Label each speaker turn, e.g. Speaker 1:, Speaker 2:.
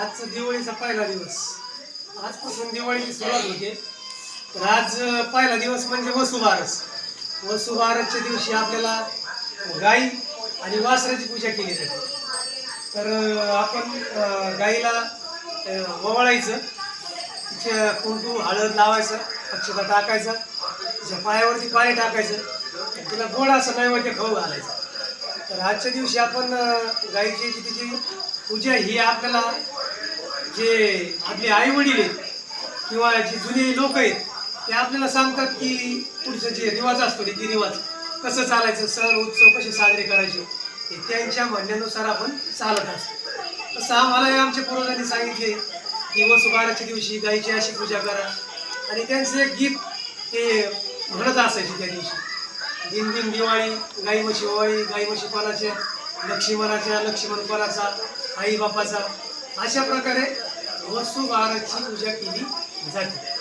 Speaker 1: आजचा दिवाळीचा पहिला दिवस. आजपासून दिवाळीची सुरुवात होते. तर आज पहिला दिवस म्हणजे वसुबारस. वसुबारसच्या दिवशी आपल्याला गाई आणि वासराची पूजा केली जाते. तर आपण गाईला अं, तिच्या कुंकू हळद लावायचं अक्षता टाकायचं. तिच्या पायावरती पाणी टाकायचं. तिला गोड असं नैवेद्य खाऊ घालायचं. तर आजच्या दिवशी आपण गाईची जी तिची पूजा ही आपल्याला जे आपले आई वडील आहेत किंवा जे जुने लोक आहेत ते आपल्याला सांगतात की पुढचं जे रिवाज असतो रीतिरिवाज कसं चालायचं सण उत्सव कसे साजरे करायचे हे त्यांच्या म्हणण्यानुसार आपण चालत असतो. तसं आम्हाला आमच्या पूर्वजांनी सांगितले की वसुबाराच्या दिवशी गाईची अशी पूजा करा. आणि त्यांचं एक गीत ते म्हणत असायचे त्या दिवशी. दिन दिन दिवाळी गाई म्हशी ओवाळी गाई म्हशी पानाच्या लक्ष्मीपणाच्या लक्ष्मणपणाचा आई बापाचा अशा प्रकारे वसुबाराची पूजा केली जाते.